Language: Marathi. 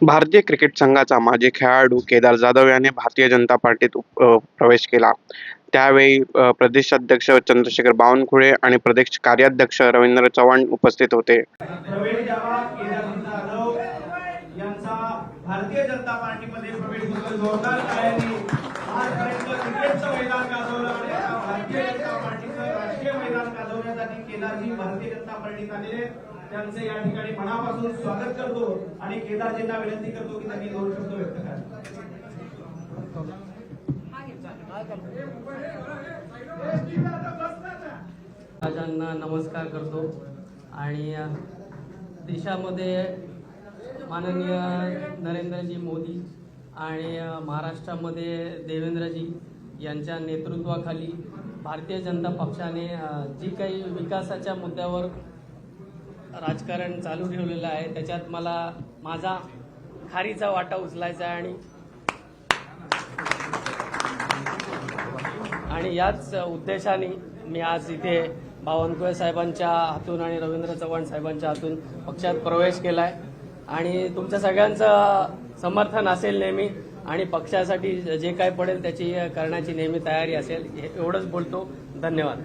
भारतीय क्रिकेट संघाचा माजी खेळाडू केदार जाधव याने भारतीय जनता पार्टीत उप- प्रवेश केला. त्यावेळी प्रदेशाध्यक्ष चंद्रशेखर बावनकुळे आणि प्रदेश कार्याध्यक्ष रवींद्र चव्हाण उपस्थित होते. भारतीय जनता पार्टीमध्ये प्रवेश जोरदार. भारतीय जनता पार्टीचं राष्ट्रीय मैदान गाजवण्यासाठी केदारजी भारतीय जनता पार्टीत आलेले त्यांचे या ठिकाणी मनापासून स्वागत करतो आणि केदारजींना विनंती करतो की त्यांनी दोन शब्द व्यक्त करा. राजांना नमस्कार करतो आणि देशामध्ये माननीय नरेंद्रजी मोदी आणि महाराष्ट्रामध्ये देवेंद्रजी यांच्या नेतृत्वाखाली भारतीय जनता पक्षाने जी काही विकासाच्या मुद्द्यावर राजकारण चालू ठेवलेलं आहे. त्याच्यात मला माझा खारीचा वाटा उचलायचा आहे आणि आणि याच उद्देशाने मी आज इथे बावनकुळे साहेबांच्या हातून आणि रवींद्र चव्हाण साहेबांच्या हातून पक्षात प्रवेश केला आहे आणि तुमच्या सगळ्यांचं समर्थन असेल नेहमी आणि पक्षासाठी जे काय पडेल त्याची करण्याची नेहमी तयारी असेल हे- एवढंच बोलतो. धन्यवाद.